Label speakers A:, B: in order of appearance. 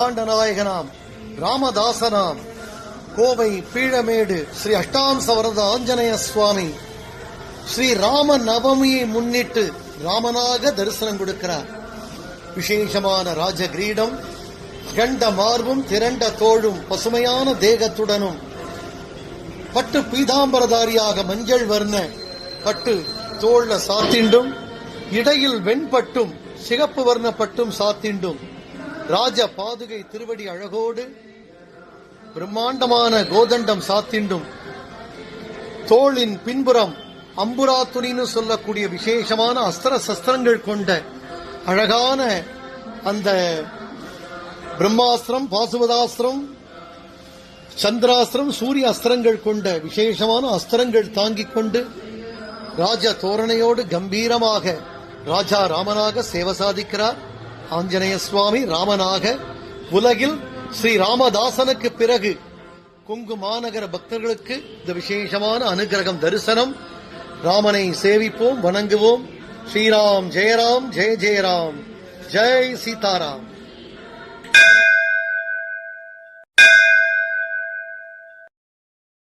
A: ஆண்டநாயகனாம் ராமதாசனாம் கோவை பீழமேடு ஸ்ரீ அஷ்டாம்சவரத ஆஞ்சநேய சுவாமி ஸ்ரீ ராம நவமியை முன்னிட்டு ராமனாக தரிசனம் கொடுக்கிறார். விசேஷமான ராஜ கிரீடம் கண்ட மார்பும் திரண்ட தோழும் பசுமையான தேகத்துடனும் பட்டு பீதாம்பரதாரியாக மஞ்சள் வர்ண பட்டு தோள்ல சாத்திண்டும் இடையில் வெண்பட்டும் சிகப்பு வர்ண பட்டும் சாத்திண்டும் ராஜ பாதுகை திருவடி அழகோடு பிரம்மாண்டமான கோதண்டம் சாத்திண்டும். தோளின் பின்புறம் அம்புரா துணின்னு சொல்லக்கூடிய விசேஷமான அஸ்திர சஸ்திரங்கள் கொண்ட அழகான அந்த பிரம்மாஸ்திரம் பாசுபதாஸ்திரம் சந்திராஸ்திரம் சூரிய அஸ்திரங்கள் கொண்ட விசேஷமான அஸ்திரங்கள் தாங்கிக் கொண்டு ராஜ தோரணையோடு கம்பீரமாக ராஜா ராமனாக சேவை சாதிக்கிறார். ஆஞ்சநேய சுவாமி ராமனாக உலகில் ஸ்ரீ ராமதாசனுக்கு பிறகு கொங்கு மாநகர பக்தர்களுக்கு இந்த விசேஷமான அனுகிரகம் தரிசனம். ராமனை சேவிப்போம் வணங்குவோம். ஸ்ரீராம் ஜெயராம் ஜெய ஜெயராம். ஜெய் சீதாராம்.